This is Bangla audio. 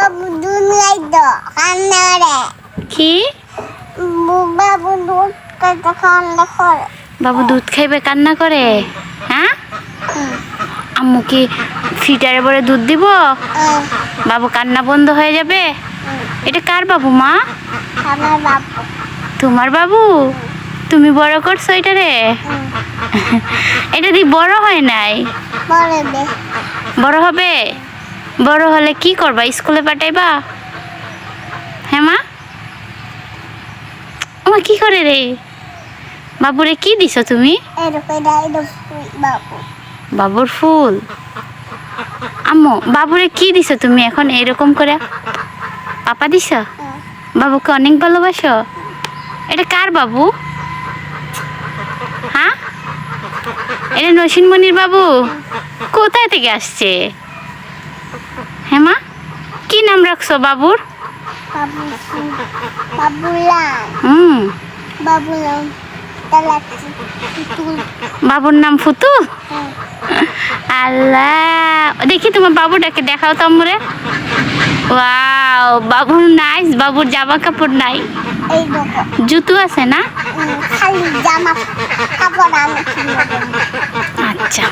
বাবু দুনিয়ায় তো কান্না করে কি? বু- বাবু দুধ কান্না করে বাবু দুধ খাইবে কান্না করে? হ্যাঁ আম্মু কি ফিটারে পরে দুধ দিব? বাবু কান্না বন্ধ হয়ে যাবে? এটা কার বাবু মা? আমার বাবু তোমার বাবু? তুমি বড় করছ এটারে? হুম, এটা দি বড় হয় নাই? বড় হবে? বড় হলে কি করবা? স্কুলে পাঠাইবা? হ্যাঁ মা? মা কি করে রে? বাবুরে কি দিছো তুমি? বাবুর ফুল। আম্মু, বাবুরে কি দিছো তুমি এখন এরকম করে? পাপা দিছো? বাবুকে অনেক ভালোবাসো? এটা কার বাবু? হ্যাঁ? এটা নসীনমণির বাবু? কোথায় থেকে আসছে? হ্যাঁ মা? কি নাম রাখছো বাবুর? হুম। বাবুর নাম ফুতু? হুম, আল্লাহ। দেখি তোমার বাবুটাকে দেখাও তো আমরে ওয়াও বাবুর নাইস বাবুর জামা কাপড় নাই। জুতো আছে না? হুম, আচ্ছা।